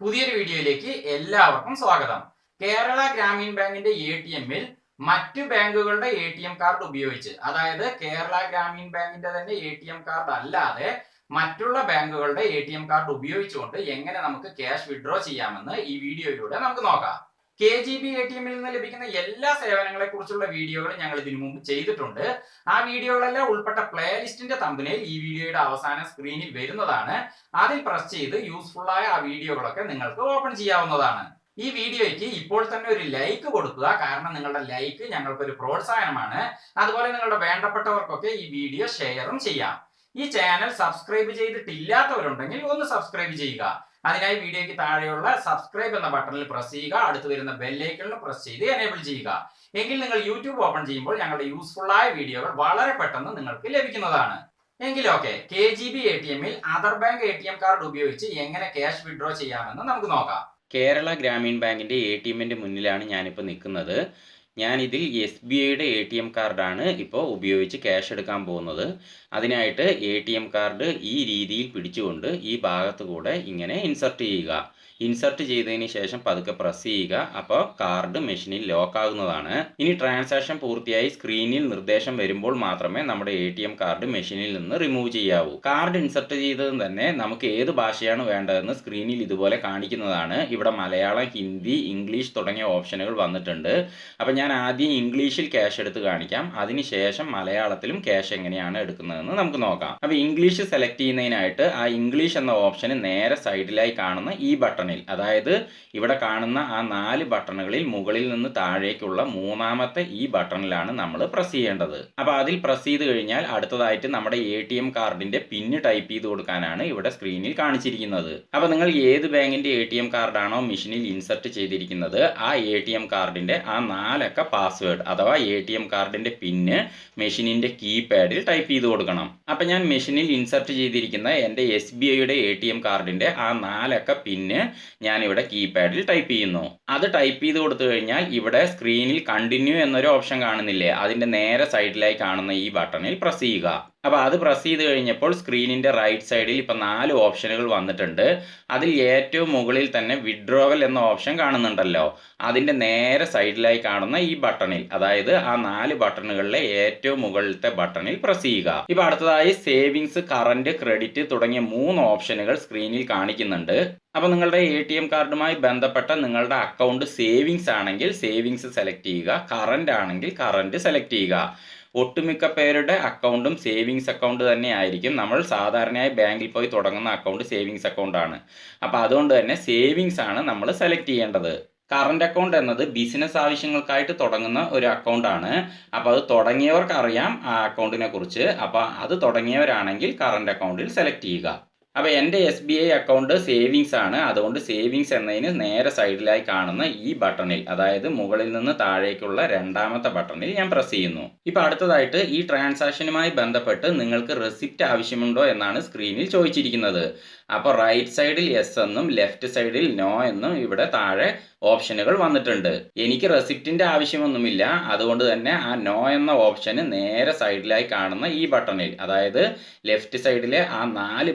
പുതിയൊരു വീഡിയോയിലേക്ക് എല്ലാവർക്കും സ്വാഗതം. കേരള ഗ്രാമീൺ ബാങ്കിന്റെ എ ടി എമ്മിൽ മറ്റു ബാങ്കുകളുടെ എ ടി എം കാർഡ് ഉപയോഗിച്ച് അതായത് കേരള ഗ്രാമീൺ ബാങ്കിന്റെ തന്നെ എ ടി എം കാർഡ് അല്ലാതെ മറ്റുള്ള ബാങ്കുകളുടെ എ ടി എം കാർഡ് ഉപയോഗിച്ചുകൊണ്ട് എങ്ങനെ നമുക്ക് ക്യാഷ് വിഡ്രോ ചെയ്യാമെന്ന് ഈ വീഡിയോയിലൂടെ നമുക്ക് നോക്കാം. K G B A T എമ്മിൽ നിന്ന് ലഭിക്കുന്ന എല്ലാ സേവനങ്ങളെ കുറിച്ചുള്ള വീഡിയോകൾ ഞങ്ങൾ ഇതിനു മുമ്പ് ചെയ്തിട്ടുണ്ട്. ആ വീഡിയോകളെല്ലാം ഉൾപ്പെട്ട പ്ലേലിസ്റ്റിന്റെ തമ്പനയിൽ ഈ വീഡിയോയുടെ അവസാന സ്ക്രീനിൽ വരുന്നതാണ്. അതിൽ പ്രസ് ചെയ്ത് യൂസ്ഫുൾ ആയ ആ വീഡിയോകളൊക്കെ നിങ്ങൾക്ക് ഓപ്പൺ ചെയ്യാവുന്നതാണ്. ഈ വീഡിയോയ്ക്ക് ഇപ്പോൾ തന്നെ ഒരു ലൈക്ക് കൊടുക്കുക. കാരണം നിങ്ങളുടെ ലൈക്ക് ഞങ്ങൾക്കൊരു പ്രോത്സാഹനമാണ്. അതുപോലെ നിങ്ങളുടെ വേണ്ടപ്പെട്ടവർക്കൊക്കെ ഈ വീഡിയോ ഷെയറും ചെയ്യാം. ഈ ചാനൽ സബ്സ്ക്രൈബ് ചെയ്തിട്ടില്ലാത്തവരുണ്ടെങ്കിൽ ഒന്ന് സബ്സ്ക്രൈബ് ചെയ്യുക. അതിനായി വീഡിയോയ്ക്ക് താഴെയുള്ള സബ്സ്ക്രൈബ് എന്ന ബട്ടണിൽ പ്രസ് ചെയ്യുക. അടുത്ത് വരുന്ന ബെല്ലൈക്കണിൽ പ്രസ് ചെയ്ത് എനേബിൾ ചെയ്യുക. എങ്കിൽ നിങ്ങൾ യൂട്യൂബ് ഓപ്പൺ ചെയ്യുമ്പോൾ ഞങ്ങളുടെ യൂസ്ഫുൾ ആയ വീഡിയോകൾ വളരെ പെട്ടെന്ന് നിങ്ങൾക്ക് ലഭിക്കുന്നതാണ്. എങ്കിലൊക്കെ K G B A T എമ്മിൽ other bank A T M card ഉപയോഗിച്ച് എങ്ങനെ ക്യാഷ് വിഡ്രോ ചെയ്യാമെന്ന് നമുക്ക് നോക്കാം. കേരള ഗ്രാമീൺ ബാങ്കിന്റെ എ ടി എമ്മിന്റെ മുന്നിലാണ് ഞാനിപ്പോൾ നിൽക്കുന്നത്. ഞാൻ ഇതിൽ എസ് ബി ഐയുടെ എ ടി എം കാർഡാണ് ഇപ്പോൾ ഉപയോഗിച്ച് ക്യാഷ് എടുക്കാൻ പോകുന്നത്. അതിനായിട്ട് എ ടി എം കാർഡ് ഈ രീതിയിൽ പിടിച്ചുകൊണ്ട് ഈ ഭാഗത്ത് കൂടെ ഇങ്ങനെ ഇൻസർട്ട് ചെയ്യുക. ഇൻസർട്ട് ചെയ്തതിന് ശേഷം പതുക്കെ പ്രസ് ചെയ്യുക. അപ്പോൾ കാർഡ് മെഷീനിൽ ലോക്ക് ആകുന്നതാണ് ഇനി ട്രാൻസാക്ഷൻ പൂർത്തിയായി സ്ക്രീനിൽ നിർദ്ദേശം വരുമ്പോൾ മാത്രമേ നമ്മുടെ എ കാർഡ് മെഷീനിൽ നിന്ന് റിമൂവ് ചെയ്യാവൂ. കാർഡ് ഇൻസർട്ട് ചെയ്തതും തന്നെ നമുക്ക് ഏത് ഭാഷയാണ് വേണ്ടതെന്ന് സ്ക്രീനിൽ ഇതുപോലെ കാണിക്കുന്നതാണ്. ഇവിടെ മലയാളം ഹിന്ദി ഇംഗ്ലീഷ് തുടങ്ങിയ ഓപ്ഷനുകൾ വന്നിട്ടുണ്ട്. അപ്പം ഞാൻ ആദ്യം ഇംഗ്ലീഷിൽ ക്യാഷ് എടുത്ത് കാണിക്കാം. അതിനുശേഷം മലയാളത്തിലും ക്യാഷ് എങ്ങനെയാണ് എടുക്കുന്നതെന്ന് നമുക്ക് നോക്കാം. അപ്പോൾ ഇംഗ്ലീഷ് സെലക്ട് ചെയ്യുന്നതിനായിട്ട് ആ ഇംഗ്ലീഷ് എന്ന ഓപ്ഷന് നേരെ സൈഡിലായി കാണുന്ന ഈ ബട്ടണിൽ അതായത് ഇവിടെ കാണുന്ന ആ നാല് ബട്ടണുകളിൽ മുകളിൽ നിന്ന് താഴേക്കുള്ള മൂന്നാമത്തെ ഈ ബട്ടണിലാണ് നമ്മൾ പ്രസ് ചെയ്യേണ്ടത്. അപ്പോൾ അതിൽ പ്രസ് ചെയ്ത് കഴിഞ്ഞാൽ അടുത്തതായിട്ട് നമ്മുടെ എ ടി എം കാർഡിന്റെ പിന്ന് ടൈപ്പ് ചെയ്ത് കൊടുക്കാനാണ് ഇവിടെ സ്ക്രീനിൽ കാണിച്ചിരിക്കുന്നത്. അപ്പോൾ നിങ്ങൾ ഏത് ബാങ്കിന്റെ എ ടി എം കാർഡാണോ മെഷീനിൽ ഇൻസർട്ട് ചെയ്തിരിക്കുന്നത് ആ എ ടി എം കാർഡിന്റെ ആ നാലക്ക പാസ്വേഡ് അഥവാ എ ടി എം കാർഡിന്റെ പിന്ന് മെഷീനിന്റെ കീപാഡിൽ ടൈപ്പ് ചെയ്ത് കൊടുക്കണം. അപ്പം ഞാൻ മെഷീനിൽ ഇൻസർട്ട് ചെയ്തിരിക്കുന്ന എന്റെ എസ് ബി ഐയുടെ എ ടി എം കാർഡിന്റെ ആ നാലക്ക പിന്ന് ഞാനിവിടെ കീപാഡിൽ ടൈപ്പ് ചെയ്യുന്നു. അത് ടൈപ്പ് ചെയ്ത് കൊടുത്തു കഴിഞ്ഞാൽ ഇവിടെ സ്ക്രീനിൽ കണ്ടിന്യൂ എന്നൊരു ഓപ്ഷൻ കാണുന്നില്ലേ? അതിന്റെ നേരെ സൈഡിലായി കാണുന്ന ഈ ബട്ടണിൽ പ്രസ് ചെയ്യുക. അപ്പോൾ അത് പ്രസ് ചെയ്ത് കഴിഞ്ഞപ്പോൾ സ്ക്രീനിന്റെ റൈറ്റ് സൈഡിൽ ഇപ്പോൾ നാല് ഓപ്ഷനുകൾ വന്നിട്ടുണ്ട്. അതിൽ ഏറ്റവും മുകളിൽ തന്നെ വിഡ്രോവൽ എന്ന ഓപ്ഷൻ കാണുന്നുണ്ടല്ലോ. അതിന്റെ നേരെ സൈഡിലായി കാണുന്ന ഈ ബട്ടണിൽ അതായത് ആ നാല് ബട്ടണുകളിലെ ഏറ്റവും മുകളിലത്തെ ബട്ടണിൽ പ്രസ് ചെയ്യുക. ഇപ്പോൾ അടുത്തതായി സേവിങ്സ് കറന്റ് ക്രെഡിറ്റ് തുടങ്ങിയ മൂന്ന് ഓപ്ഷനുകൾ സ്ക്രീനിൽ കാണിക്കുന്നുണ്ട്. അപ്പോൾ നിങ്ങളുടെ എ ടി എം കാർഡുമായി ബന്ധപ്പെട്ട നിങ്ങളുടെ അക്കൗണ്ട് സേവിങ്സ് ആണെങ്കിൽ സേവിങ്സ് സെലക്ട് ചെയ്യുക കറന്റ് ആണെങ്കിൽ കറന്റ് സെലക്ട് ചെയ്യുക. ഒട്ടുമിക്ക പേരുടെ അക്കൗണ്ടും സേവിങ്സ് അക്കൗണ്ട് തന്നെ ആയിരിക്കും. നമ്മൾ സാധാരണയായി ബാങ്കിൽ പോയി തുടങ്ങുന്ന അക്കൗണ്ട് സേവിങ്സ് അക്കൗണ്ട് ആണ്. അപ്പോൾ അതുകൊണ്ട് തന്നെ സേവിങ്സ് ആണ് നമ്മൾ സെലക്ട് ചെയ്യേണ്ടത്. കറണ്ട് അക്കൗണ്ട് എന്നത് ബിസിനസ് ആവശ്യങ്ങൾക്കായിട്ട് തുടങ്ങുന്ന ഒരു അക്കൗണ്ട് ആണ്. അപ്പോൾ അത് തുടങ്ങിയവർക്ക് അറിയാം ആ അക്കൗണ്ടിനെ കുറിച്ച്. അപ്പോൾ അത് തുടങ്ങിയവരാണെങ്കിൽ കറണ്ട് അക്കൗണ്ടിൽ സെലക്ട് ചെയ്യുക. അപ്പോൾ എന്റെ S B I account savings ആണ്. അതുകൊണ്ട് സേവിങ്സ് എന്നതിന് നേരെ സൈഡിലായി കാണുന്ന ഈ ബട്ടണിൽ അതായത് മുകളിൽ നിന്ന് താഴേക്കുള്ള രണ്ടാമത്തെ ബട്ടണിൽ ഞാൻ പ്രസ് ചെയ്യുന്നു. ഇപ്പോൾ അടുത്തതായിട്ട് ഈ ട്രാൻസാക്ഷനുമായി ബന്ധപ്പെട്ട് നിങ്ങൾക്ക് റെസിപ്റ്റ് ആവശ്യമുണ്ടോ എന്നാണ് സ്ക്രീനിൽ ചോദിച്ചിരിക്കുന്നത്. അപ്പോൾ റൈറ്റ് സൈഡിൽ എസ് എന്നും ലെഫ്റ്റ് സൈഡിൽ നോ എന്നും ഇവിടെ താഴെ ഓപ്ഷനുകൾ വന്നിട്ടുണ്ട്. എനിക്ക് റെസിപ്റ്റിന്റെ ആവശ്യമൊന്നുമില്ല. അതുകൊണ്ട് തന്നെ ആ നോ എന്ന ഓപ്ഷന് നേരെ സൈഡിലായി കാണുന്ന ഈ ബട്ടണിൽ അതായത് ലെഫ്റ്റ് സൈഡിലെ ആ നാല്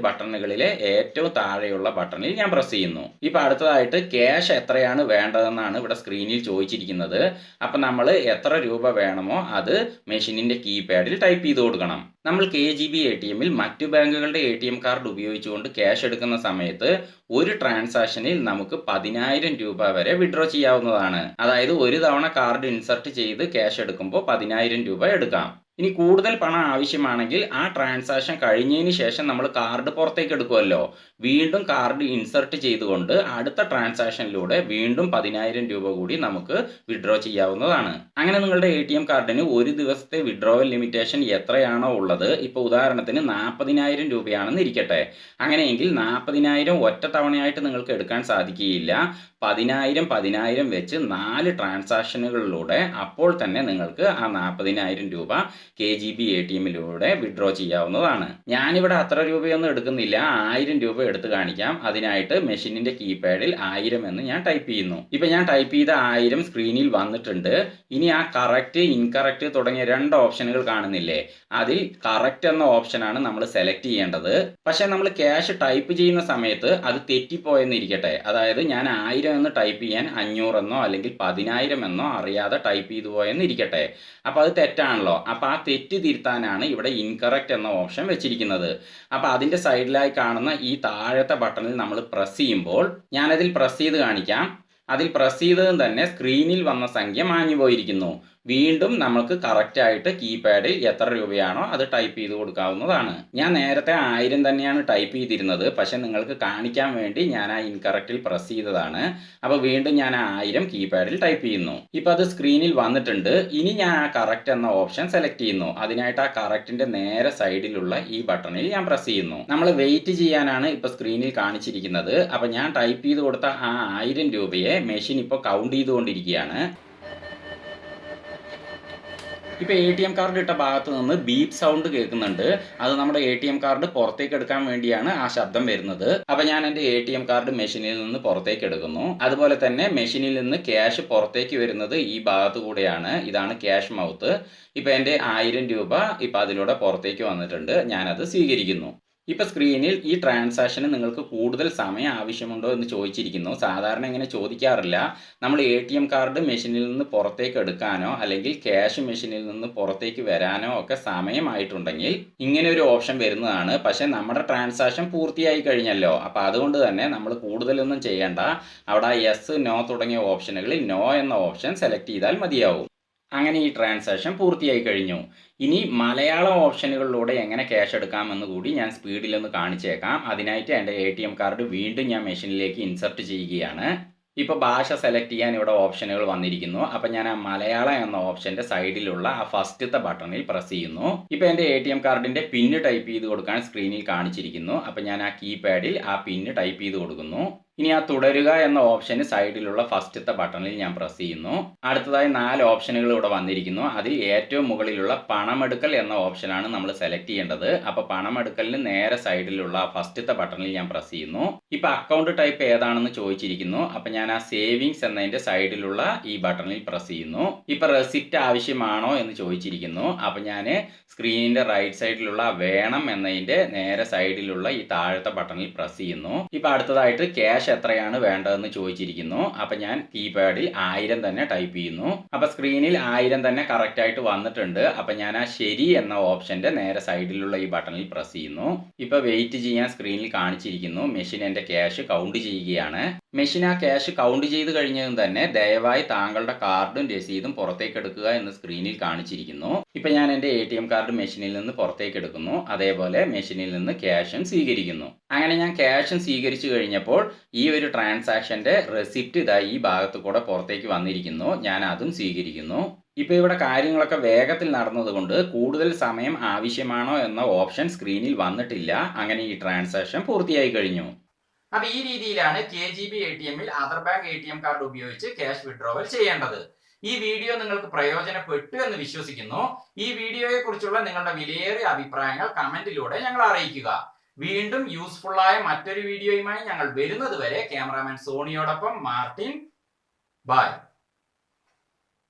ബട്ടണുകളിലെ ഏറ്റവും താഴെയുള്ള ബട്ടണിൽ ഞാൻ പ്രസ് ചെയ്യുന്നു. ഇപ്പൊ അടുത്തതായിട്ട് ക്യാഷ് എത്രയാണ് വേണ്ടതെന്നാണ് ഇവിടെ സ്ക്രീനിൽ ചോദിച്ചിരിക്കുന്നത്. അപ്പൊ നമ്മൾ എത്ര രൂപ വേണമോ അത് മെഷീനിന്റെ കീപാഡിൽ ടൈപ്പ് ചെയ്ത് കൊടുക്കണം. നമ്മൾ K G B A T എമ്മിൽ മറ്റു ബാങ്കുകളുടെ എ ടി എം കാർഡ് ഉപയോഗിച്ചുകൊണ്ട് ക്യാഷ് എടുക്കുന്ന സമയത്ത് ഒരു ട്രാൻസാക്ഷനിൽ നമുക്ക് പതിനായിരം രൂപ വരെ വിഡ്രോ ചെയ്യാവുന്നതാണ്. അതായത് ഒരു തവണ കാർഡ് ഇൻസർട്ട് ചെയ്ത് ക്യാഷ് എടുക്കുമ്പോൾ പതിനായിരം രൂപ എടുക്കാം. ഇനി കൂടുതൽ പണം ആവശ്യമാണെങ്കിൽ ആ ട്രാൻസാക്ഷൻ കഴിഞ്ഞതിന് ശേഷം നമ്മൾ കാർഡ് പുറത്തേക്ക് എടുക്കുമല്ലോ വീണ്ടും കാർഡ് ഇൻസർട്ട് ചെയ്തുകൊണ്ട് അടുത്ത ട്രാൻസാക്ഷനിലൂടെ വീണ്ടും പതിനായിരം രൂപ കൂടി നമുക്ക് വിഡ്രോ ചെയ്യാവുന്നതാണ്. അങ്ങനെ നിങ്ങളുടെ എ ടി എം കാർഡിന് ഒരു ദിവസത്തെ വിഡ്രോവൽ ലിമിറ്റേഷൻ എത്രയാണോ ഉള്ളത്? ഇപ്പോൾ ഉദാഹരണത്തിന് നാൽപ്പതിനായിരം രൂപയാണെന്ന് ഇരിക്കട്ടെ. അങ്ങനെയെങ്കിൽ നാൽപ്പതിനായിരം ഒറ്റ തവണയായിട്ട് നിങ്ങൾക്ക് എടുക്കാൻ സാധിക്കുകയില്ല. പതിനായിരം പതിനായിരം വെച്ച് നാല് ട്രാൻസാക്ഷനുകളിലൂടെ അപ്പോൾ തന്നെ നിങ്ങൾക്ക് ആ നാൽപ്പതിനായിരം രൂപ K G B A T എമ്മിലൂടെ withdraw ചെയ്യാവുന്നതാണ്. ഞാനിവിടെ അത്ര രൂപയൊന്നും എടുക്കുന്നില്ല. ആയിരം രൂപ എടുത്ത് കാണിക്കാം. അതിനായിട്ട് മെഷീനിന്റെ കീപാഡിൽ ആയിരം എന്ന് ഞാൻ ടൈപ്പ് ചെയ്യുന്നു. ഇപ്പൊ ഞാൻ ടൈപ്പ് ചെയ്ത ആയിരം സ്ക്രീനിൽ വന്നിട്ടുണ്ട്. ഇനി ആ കറക്റ്റ് ഇൻകറക്റ്റ് തുടങ്ങിയ രണ്ട് ഓപ്ഷനുകൾ കാണുന്നില്ലേ? അതിൽ കറക്റ്റ് എന്ന ഓപ്ഷനാണ് നമ്മൾ സെലക്ട് ചെയ്യേണ്ടത്. പക്ഷെ നമ്മൾ ക്യാഷ് ടൈപ്പ് ചെയ്യുന്ന സമയത്ത് അത് തെറ്റിപ്പോയെന്നിരിക്കട്ടെ അതായത് ഞാൻ ആയിരം എന്ന് ടൈപ്പ് ചെയ്യാൻ അഞ്ഞൂറെന്നോ അല്ലെങ്കിൽ പതിനായിരം എന്നോ അറിയാതെ ടൈപ്പ് ചെയ്തു പോയെന്നിരിക്കട്ടെ അപ്പോൾ അത് തെറ്റാണല്ലോ. അപ്പോൾ ആ തെറ്റ് തിരുത്താനാണ് ഇവിടെ ഇൻകറക്റ്റ് എന്ന ഓപ്ഷൻ വെച്ചിരിക്കുന്നത്. അപ്പോൾ അതിന്റെ സൈഡിലായി കാണുന്ന ഈ താഴത്തെ ബട്ടണിൽ നമ്മൾ പ്രസ് ചെയ്യുമ്പോൾ ഞാനതിൽ പ്രസ് ചെയ്ത് കാണിക്കാം. അതിൽ പ്രസ് ചെയ്തതും തന്നെ സ്ക്രീനിൽ വന്ന സംഖ്യ മാഞ്ഞു പോയിരിക്കുന്നു വീണ്ടും നമ്മൾക്ക് കറക്റ്റ് ആയിട്ട് കീപാഡിൽ എത്ര രൂപയാണോ അത് ടൈപ്പ് ചെയ്ത് കൊടുക്കാവുന്നതാണ്. ഞാൻ നേരത്തെ ആയിരം തന്നെയാണ് ടൈപ്പ് ചെയ്തിരുന്നത്. പക്ഷെ നിങ്ങൾക്ക് കാണിക്കാൻ വേണ്ടി ഞാൻ ആ ഇൻകറക്റ്റിൽ പ്രസ് ചെയ്തതാണ്. അപ്പോൾ വീണ്ടും ഞാൻ ആയിരം കീപാഡിൽ ടൈപ്പ് ചെയ്യുന്നു. ഇപ്പോൾ അത് സ്ക്രീനിൽ വന്നിട്ടുണ്ട്. ഇനി ഞാൻ ആ കറക്റ്റ് എന്ന ഓപ്ഷൻ സെലക്ട് ചെയ്യുന്നു. അതിനായിട്ട് ആ കറക്റ്റിന്റെ നേരെ സൈഡിലുള്ള ഈ ബട്ടണിൽ ഞാൻ പ്രസ് ചെയ്യുന്നു. നമ്മൾ വെയിറ്റ് ചെയ്യാനാണ് ഇപ്പോൾ സ്ക്രീനിൽ കാണിച്ചിരിക്കുന്നത്. അപ്പോൾ ഞാൻ ടൈപ്പ് ചെയ്ത് കൊടുത്ത ആ ആയിരം രൂപയെ മെഷീൻ ഇപ്പോൾ കൗണ്ട് ചെയ്തുകൊണ്ടിരിക്കുകയാണ്. ഇപ്പോൾ എ ടി എം കാർഡ് ഇട്ട ഭാഗത്ത് നിന്ന് ബീപ് സൗണ്ട് കേൾക്കുന്നുണ്ട്. അത് നമ്മുടെ എ ടി എം കാർഡ് പുറത്തേക്ക് എടുക്കാൻ വേണ്ടിയാണ് ആ ശബ്ദം വരുന്നത്. അപ്പോൾ ഞാൻ എന്റെ എ ടി എം കാർഡ് മെഷീനിൽ നിന്ന് പുറത്തേക്ക് എടുക്കുന്നു. അതുപോലെ തന്നെ മെഷീനിൽ നിന്ന് ക്യാഷ് പുറത്തേക്ക് വരുന്നത് ഈ ഭാഗത്ത് കൂടെയാണ്. ഇതാണ് ക്യാഷ് മൗത്ത് ഇപ്പോൾ എന്റെ ആയിരം രൂപ ഇപ്പോൾ അതിലൂടെ പുറത്തേക്ക് വന്നിട്ടുണ്ട്. ഞാനത് സ്വീകരിക്കുന്നു. ഇപ്പൊ സ്ക്രീനിൽ ഈ ട്രാൻസാക്ഷന് നിങ്ങൾക്ക് കൂടുതൽ സമയം ആവശ്യമുണ്ടോ എന്ന് ചോദിച്ചിരിക്കുന്നു. സാധാരണ ഇങ്ങനെ ചോദിക്കാറില്ല. നമ്മൾ എ ടി എം കാർഡ് മെഷീനിൽ നിന്ന് പുറത്തേക്ക് എടുക്കാനോ അല്ലെങ്കിൽ ക്യാഷ് മെഷീനിൽ നിന്ന് പുറത്തേക്ക് വരാനോ ഒക്കെ സമയമായിട്ടുണ്ടെങ്കിൽ ഇങ്ങനെ ഒരു ഓപ്ഷൻ വരുന്നതാണ്. പക്ഷേ നമ്മുടെ ട്രാൻസാക്ഷൻ പൂർത്തിയായി കഴിഞ്ഞല്ലോ. അപ്പോൾ അതുകൊണ്ട് തന്നെ നമ്മൾ കൂടുതലൊന്നും ചെയ്യേണ്ട. അവിടെ യെസ് നോ തുടങ്ങിയ ഓപ്ഷനുകളിൽ നോ എന്ന ഓപ്ഷൻ സെലക്ട് ചെയ്താൽ മതിയാവും. അങ്ങനെ ഈ ട്രാൻസാക്ഷൻ പൂർത്തിയായി കഴിഞ്ഞു. ഇനി മലയാളം ഓപ്ഷനുകളിലൂടെ എങ്ങനെ ക്യാഷ് എടുക്കാമെന്ന് കൂടി ഞാൻ സ്പീഡിലൊന്ന് കാണിച്ചേക്കാം. അതിനായിട്ട് എന്റെ എ ടി എം കാർഡ് വീണ്ടും ഞാൻ മെഷീനിലേക്ക് ഇൻസർട്ട് ചെയ്യുകയാണ്. ഇപ്പോൾ ഭാഷ സെലക്ട് ചെയ്യാൻ ഇവിടെ ഓപ്ഷനുകൾ വന്നിരിക്കുന്നു. അപ്പോൾ ഞാൻ ആ മലയാളം എന്ന ഓപ്ഷന്റെ സൈഡിലുള്ള ആ ഫസ്റ്റത്തെ ബട്ടണിൽ പ്രസ് ചെയ്യുന്നു. ഇപ്പോൾ എന്റെ എ ടി എം കാർഡിന്റെ പിന്ന് ടൈപ്പ് ചെയ്ത് കൊടുക്കാൻ സ്ക്രീനിൽ കാണിച്ചിരിക്കുന്നു. അപ്പോൾ ഞാൻ ആ കീപാഡിൽ ആ പിന്ന് ടൈപ്പ് ചെയ്ത് കൊടുക്കുന്നു. ഇനി ആ തുടരുക എന്ന ഓപ്ഷന് സൈഡിലുള്ള ഫസ്റ്റത്തെ ബട്ടണിൽ ഞാൻ പ്രസ് ചെയ്യുന്നു. അടുത്തതായി നാല് ഓപ്ഷനുകൾ ഇവിടെ വന്നിരിക്കുന്നു. അതിൽ ഏറ്റവും മുകളിലുള്ള പണമെടുക്കൽ എന്ന ഓപ്ഷനാണ് നമ്മൾ സെലക്ട് ചെയ്യേണ്ടത്. അപ്പോൾ പണമെടുക്കലിന് നേരെ സൈഡിലുള്ള ഫസ്റ്റത്തെ ബട്ടണിൽ ഞാൻ പ്രസ് ചെയ്യുന്നു. ഇപ്പൊ അക്കൗണ്ട് ടൈപ്പ് ഏതാണെന്ന് ചോദിച്ചിരിക്കുന്നു. അപ്പൊ ഞാൻ ആ സേവിങ്സ് എന്നതിന്റെ സൈഡിലുള്ള ഈ ബട്ടണിൽ പ്രസ് ചെയ്യുന്നു. ഇപ്പൊ റെസിപ്റ്റ് ആവശ്യമാണോ എന്ന് ചോദിച്ചിരിക്കുന്നു. അപ്പൊ ഞാൻ സ്ക്രീനിന്റെ റൈറ്റ് സൈഡിലുള്ള വേണം എന്നതിന്റെ നേരെ സൈഡിലുള്ള ഈ താഴത്തെ ബട്ടണിൽ പ്രസ് ചെയ്യുന്നു. ഇപ്പൊ അടുത്തതായിട്ട് ക്യാഷ് എത്രയാണ് വേണ്ടതെന്ന് ചോദിച്ചിരിക്കുന്നു. അപ്പൊ ഞാൻ കീപാഡിൽ ആയിരം തന്നെ ടൈപ്പ് ചെയ്യുന്നു. അപ്പൊ സ്ക്രീനിൽ ആയിരം തന്നെ കറക്റ്റ് ആയിട്ട് വന്നിട്ടുണ്ട്. അപ്പൊ ഞാൻ ആ ശരി എന്ന ഓപ്ഷന്റെ നേരെ സൈഡിലുള്ള ഈ ബട്ടണിൽ പ്രസ് ചെയ്യുന്നു. ഇപ്പൊ വെയിറ്റ് ചെയ്യാൻ സ്ക്രീനിൽ കാണിച്ചിരിക്കുന്നു. മെഷീൻ എന്റെ ക്യാഷ് കൗണ്ട് ചെയ്യുകയാണ്. മെഷീൻ ആ ക്യാഷ് കൗണ്ട് ചെയ്ത് കഴിഞ്ഞതും തന്നെ ദയവായി താങ്കളുടെ കാർഡും രസീതും പുറത്തേക്ക് എടുക്കുക എന്ന് സ്ക്രീനിൽ കാണിച്ചിരിക്കുന്നു. ഇപ്പൊ ഞാൻ എന്റെ എ ടി എം കാർഡ് മെഷീനിൽ നിന്ന് പുറത്തേക്ക് എടുക്കുന്നു. അതേപോലെ മെഷീനിൽ നിന്ന് ക്യാഷും സ്വീകരിക്കുന്നു. അങ്ങനെ ഞാൻ ക്യാഷും സ്വീകരിച്ചു കഴിഞ്ഞപ്പോൾ ഒരു ട്രാൻസാക്ഷന്റെ റെസിപ്റ്റ് ഇതാ ഈ ഭാഗത്ത് കൂടെ പുറത്തേക്ക് വന്നിരിക്കുന്നു. ഞാൻ അതും സ്വീകരിക്കുന്നു. ഇപ്പൊ ഇവിടെ കാര്യങ്ങളൊക്കെ വേഗത്തിൽ നടന്നതുകൊണ്ട് കൂടുതൽ സമയം ആവശ്യമാണോ എന്ന ഓപ്ഷൻ സ്ക്രീനിൽ വന്നിട്ടില്ല. അങ്ങനെ ഈ ട്രാൻസാക്ഷൻ പൂർത്തിയായി കഴിഞ്ഞു. അപ്പൊ ഈ രീതിയിലാണ് K G B A T എമ്മിൽ other bank A T M card ഉപയോഗിച്ച് ക്യാഷ് വിഡ്രോവൽ ചെയ്യേണ്ടത്. ഈ വീഡിയോ നിങ്ങൾക്ക് പ്രയോജനപ്പെട്ടു എന്ന് വിശ്വസിക്കുന്നു. ഈ വീഡിയോയെ കുറിച്ചുള്ള നിങ്ങളുടെ വിലയേറിയ അഭിപ്രായങ്ങൾ കമന്റിലൂടെ ഞങ്ങൾ അറിയിക്കുക. വീണ്ടും യൂസ്ഫുൾ ആയ മറ്റൊരു വീഡിയോയുമായി ഞങ്ങൾ വരുന്നത് വരെ. Cameraman സോണിയോടൊപ്പം Martin. ബൈ